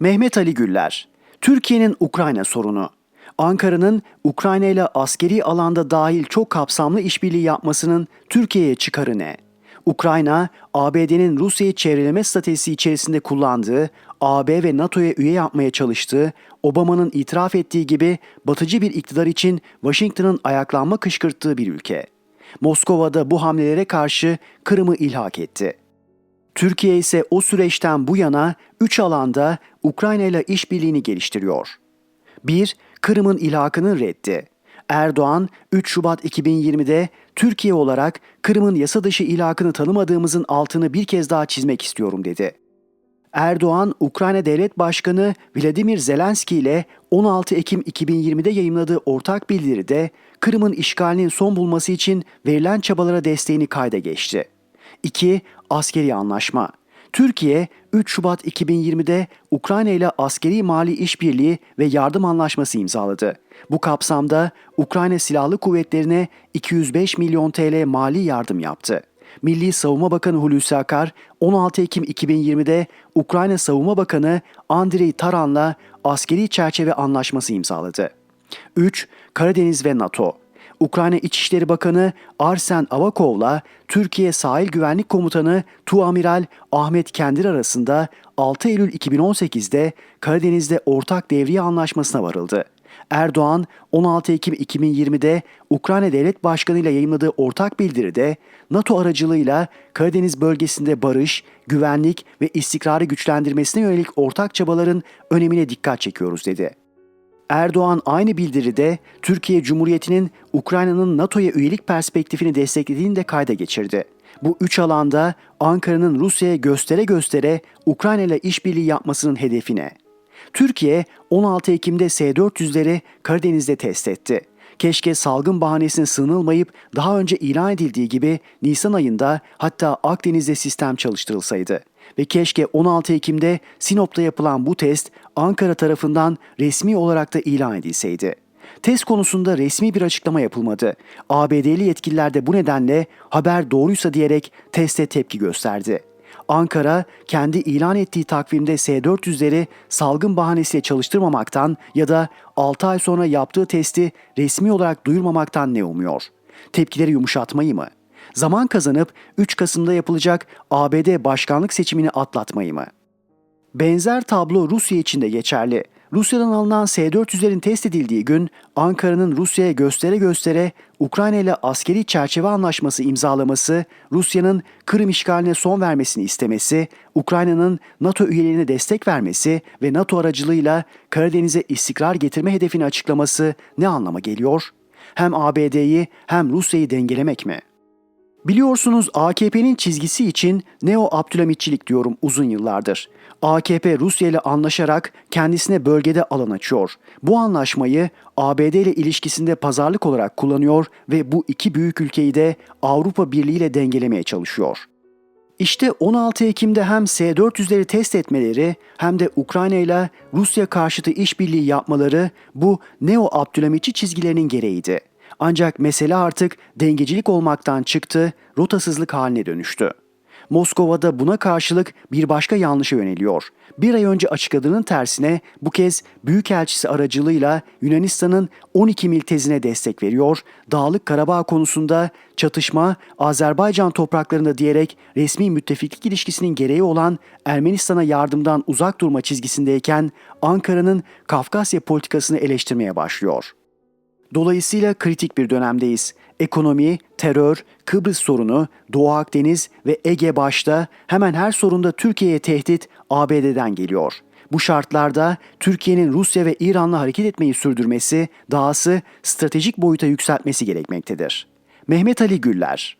Mehmet Ali Güller, Türkiye'nin Ukrayna sorunu. Ankara'nın Ukrayna ile askeri alanda dahil çok kapsamlı işbirliği yapmasının Türkiye'ye çıkarı ne? Ukrayna, ABD'nin Rusya'yı çevreleme stratejisi içerisinde kullandığı, AB ve NATO'ya üye yapmaya çalıştığı, Obama'nın itiraf ettiği gibi batıcı bir iktidar için Washington'ın ayaklanma kışkırttığı bir ülke. Moskova'da bu hamlelere karşı Kırım'ı ilhak etti. Türkiye ise o süreçten bu yana 3 alanda Ukrayna ile işbirliğini geliştiriyor. 1. Kırım'ın ilhakının reddi. Erdoğan 3 Şubat 2020'de Türkiye olarak Kırım'ın yasa dışı ilhakını tanımadığımızın altını bir kez daha çizmek istiyorum dedi. Erdoğan, Ukrayna Devlet Başkanı Vladimir Zelenski ile 16 Ekim 2020'de yayımladığı ortak bildiride Kırım'ın işgalinin son bulması için verilen çabalara desteğini kayda geçti. 2. Askeri anlaşma. Türkiye 3 Şubat 2020'de Ukrayna ile askeri mali işbirliği ve yardım anlaşması imzaladı. Bu kapsamda Ukrayna Silahlı Kuvvetlerine 205 milyon TL mali yardım yaptı. Milli Savunma Bakanı Hulusi Akar 16 Ekim 2020'de Ukrayna Savunma Bakanı Andrei Taran'la askeri çerçeve anlaşması imzaladı. 3. Karadeniz ve NATO Ukrayna İçişleri Bakanı Arsen Avakov'la Türkiye Sahil Güvenlik Komutanı Tuamiral Ahmet Kendir arasında 6 Eylül 2018'de Karadeniz'de ortak devriye anlaşmasına varıldı. Erdoğan 16 Ekim 2020'de Ukrayna Devlet Başkanı ile yayınladığı ortak bildiride NATO aracılığıyla Karadeniz bölgesinde barış, güvenlik ve istikrarı güçlendirmesine yönelik ortak çabaların önemine dikkat çekiyoruz dedi. Erdoğan aynı bildiride Türkiye Cumhuriyeti'nin Ukrayna'nın NATO'ya üyelik perspektifini desteklediğini de kayda geçirdi. Bu üç alanda Ankara'nın Rusya'ya göstere göstere Ukrayna ile işbirliği yapmasının hedefine. Türkiye 16 Ekim'de S-400'leri Karadeniz'de test etti. Keşke salgın bahanesine sığınılmayıp daha önce ilan edildiği gibi Nisan ayında hatta Akdeniz'de sistem çalıştırılsaydı. Ve keşke 16 Ekim'de Sinop'ta yapılan bu test Ankara tarafından resmi olarak da ilan edilseydi. Test konusunda resmi bir açıklama yapılmadı. ABD'li yetkililer de bu nedenle haber doğruysa diyerek teste tepki gösterdi. Ankara kendi ilan ettiği takvimde S-400'leri salgın bahanesiyle çalıştırmamaktan ya da 6 ay sonra yaptığı testi resmi olarak duyurmamaktan ne umuyor? Tepkileri yumuşatmayı mı? Zaman kazanıp 3 Kasım'da yapılacak ABD başkanlık seçimini atlatmayı mı? Benzer tablo Rusya için de geçerli. Rusya'dan alınan S-400'lerin test edildiği gün Ankara'nın Rusya'ya göstere göstere Ukrayna ile askeri çerçeve anlaşması imzalaması, Rusya'nın Kırım işgaline son vermesini istemesi, Ukrayna'nın NATO üyeliğine destek vermesi ve NATO aracılığıyla Karadeniz'e istikrar getirme hedefini açıklaması ne anlama geliyor? Hem ABD'yi hem Rusya'yı dengelemek mi? Biliyorsunuz AKP'nin çizgisi için neo Abdülhamitçilik diyorum uzun yıllardır. AKP Rusya ile anlaşarak kendisine bölgede alan açıyor. Bu anlaşmayı ABD ile ilişkisinde pazarlık olarak kullanıyor ve bu iki büyük ülkeyi de Avrupa Birliği ile dengelemeye çalışıyor. İşte 16 Ekim'de hem S-400'leri test etmeleri hem de Ukrayna ile Rusya karşıtı işbirliği yapmaları bu neo Abdülhamitçi çizgilerinin gereğiydi. Ancak mesele artık dengecilik olmaktan çıktı, rotasızlık haline dönüştü. Moskova'da buna karşılık bir başka yanlışa yöneliyor. Bir ay önce açıkladığının tersine bu kez Büyükelçisi aracılığıyla Yunanistan'ın 12 mil tezine destek veriyor, Dağlık Karabağ konusunda çatışma Azerbaycan topraklarında diyerek resmi müttefiklik ilişkisinin gereği olan Ermenistan'a yardımdan uzak durma çizgisindeyken Ankara'nın Kafkasya politikasını eleştirmeye başlıyor. Dolayısıyla kritik bir dönemdeyiz. Ekonomi, terör, Kıbrıs sorunu, Doğu Akdeniz ve Ege başta hemen her sorunda Türkiye'ye tehdit ABD'den geliyor. Bu şartlarda Türkiye'nin Rusya ve İran'la hareket etmeyi sürdürmesi, dahası stratejik boyuta yükseltmesi gerekmektedir. Mehmet Ali Güller